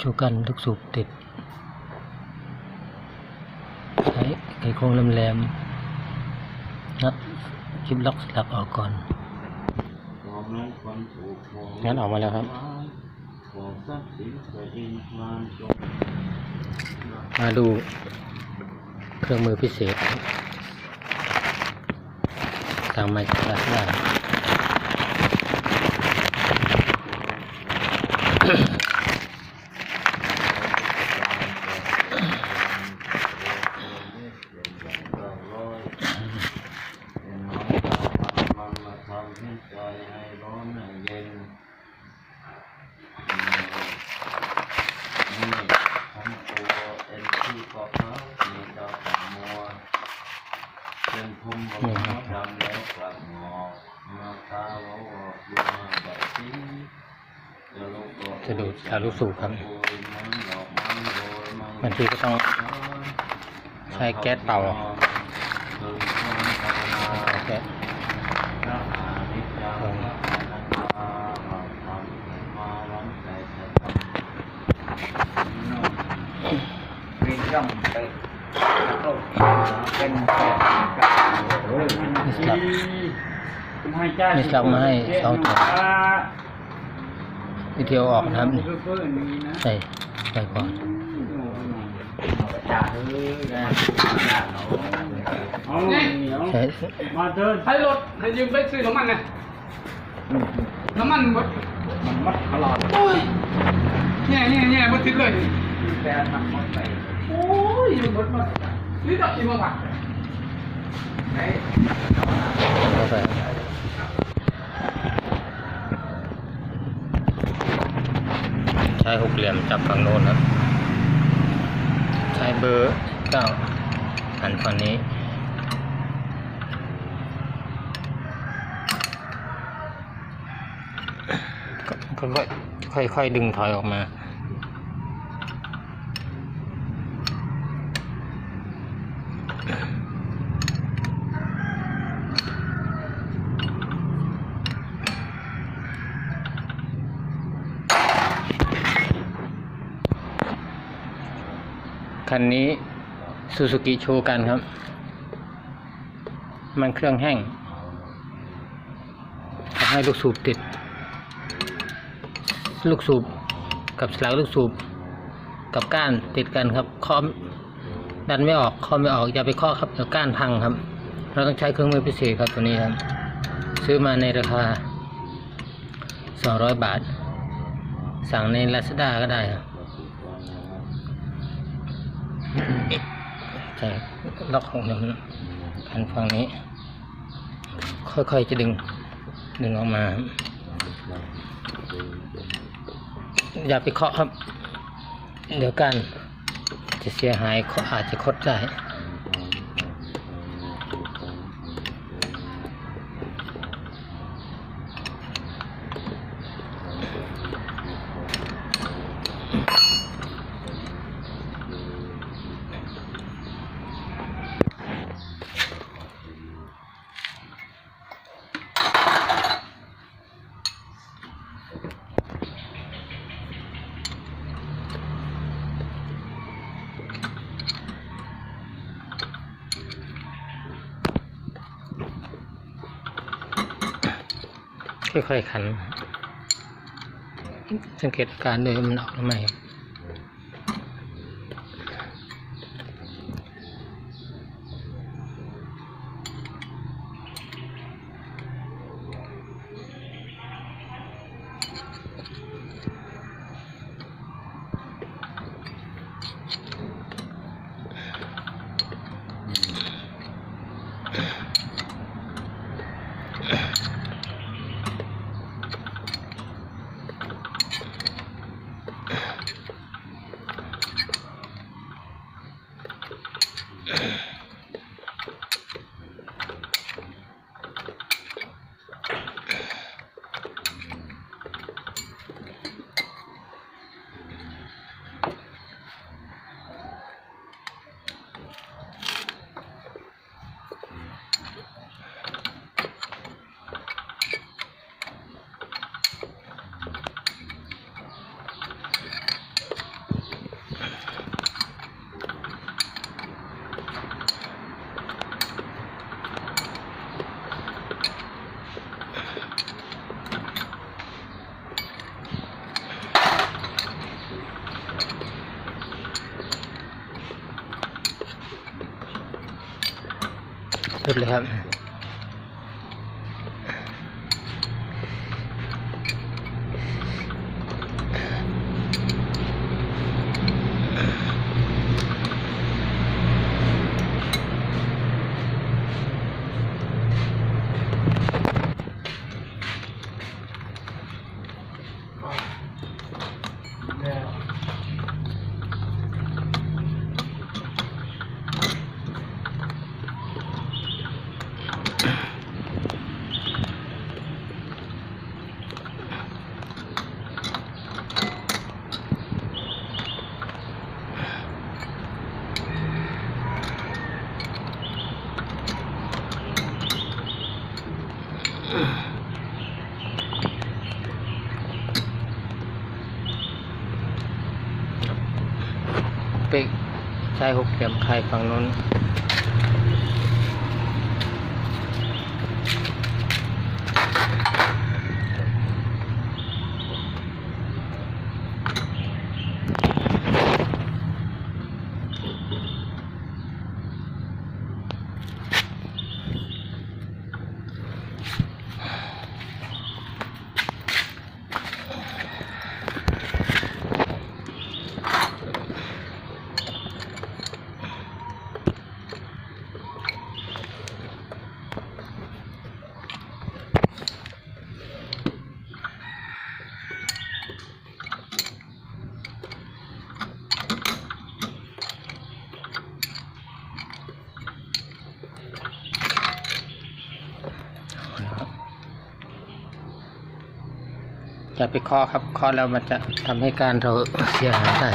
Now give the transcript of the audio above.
ชูกันลูกสูบติด ใช้ไขโครงแหลมๆนัดคลิปล็อกสลักออกก่อน งั้นออกมาแล้วครับ มาดูเครื่องมือพิเศษ สั่งมาจากลาซาด้า เป็นภูมิของเขาดำแล้วกลับงอกมาตาว่าว่าดูมาแบบนี้จะลูจะดูชาลูกสูบครับมันดอกมันโรยมันบางทีก็ต้องใช้แก๊สเป่าถึงความพัฒนาเอาแค่พระอนิจจังพระอนัตตาเราทำมาล้ำใจจะทำ วิ่ง ย่องไปกระโดดเป็นแผลกับโอ้ยนี่สลับคุณให้จ้านี่สลับมาให้สองตัววิธีเอาออกนะครับเพื่อนมีนะใส่ใส่ก่อนจ่าเอ้ยนะเอาเหนียวใช้มาเดินให้รถให้ยืมไปซื้อน้ำมันนะน้ำมันหมดมันมัดตลอดโอ้ยแง่แง่แง่หมดทิศเลยแฟนมันมัดไปโอ้ยหมดหมดนี่ดอ กกี่โมงอะไหนเข้าไปใช้หกเหลี่ยมจับฝั่งโน้นครับ ใช้เบอร์เก้าหันฝั่งนี้ก็ค่อยค่อยๆดึงถอยออกมา คันนี้ซูซูกิโชกันครับ มันเครื่องแห้งทำให้ลูกสูบติด ลูกสูบกับสลักลูกสูบกับก้านติดกันครับเคาะดันไม่ออกเคาะไม่ออกอย่าไปเคาะครับเดี๋ยวก้านพังครับ เราต้องใช้เครื่องมือพิเศษครับตัวนี้ครับ ซื้อมาในราคา 200 บาท สั่งใน Lazada ก็ได้ครับ จะล็อกของหนึ่งคันฝั่งนี้ ค่อยๆจะดึง ดึงออกมา อย่าไปเคาะครับ เดี๋ยวกัน จะเสียหายเขาอาจจะคดได้ ค่อยๆขัน สังเกตการเลยมันออกทำไมครั good lahat เป๊กใช้หกเหลี่ยมไข่ฝั่งนู้น อย่าไปเคอครับเคอแล้วมันจะทำให้การเราเสียหายได้